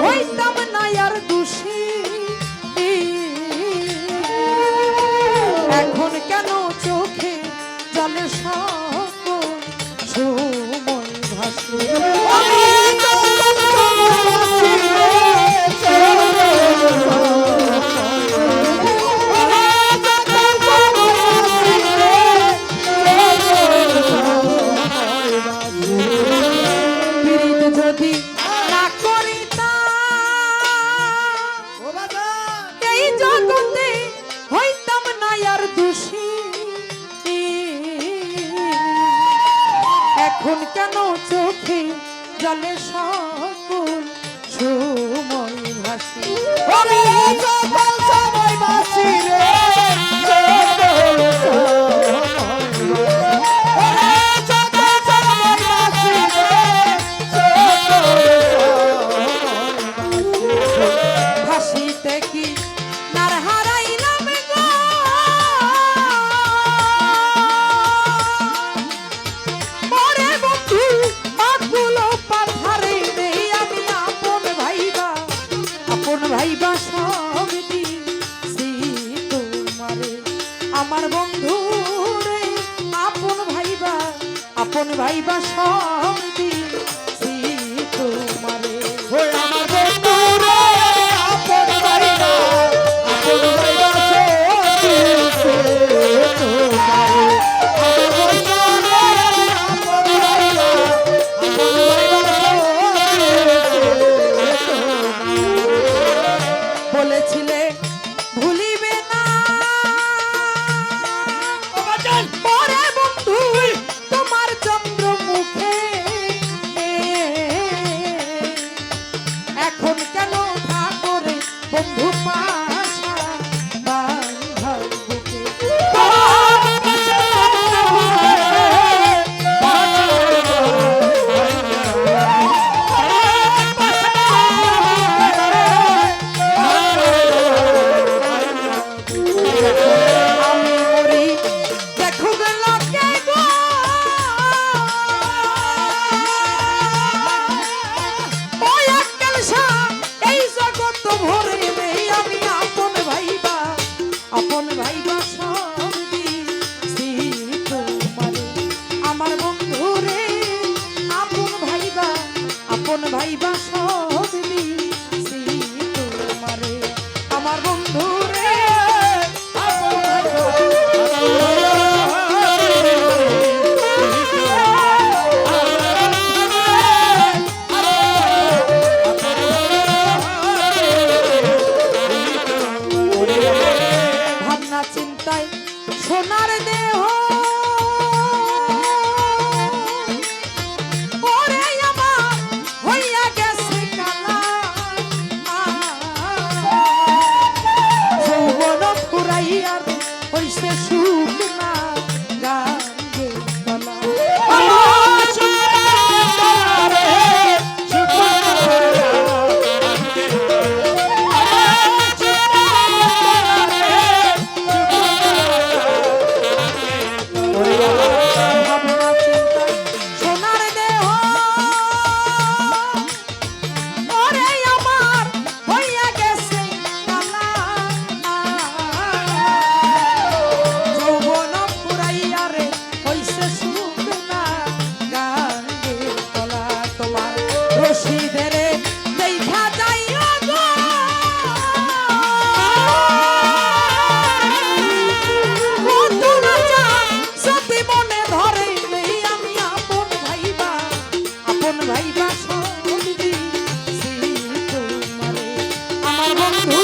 হইতাম না আর দু জলে সকল সময় ভাসি আমি সকল সময় ভাসি রে আমার বন্ধু রে আপন ভাইবা আপন ভাইবা সন্তি সোনার দেহ Ooh.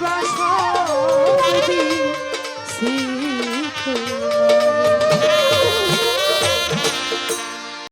rise for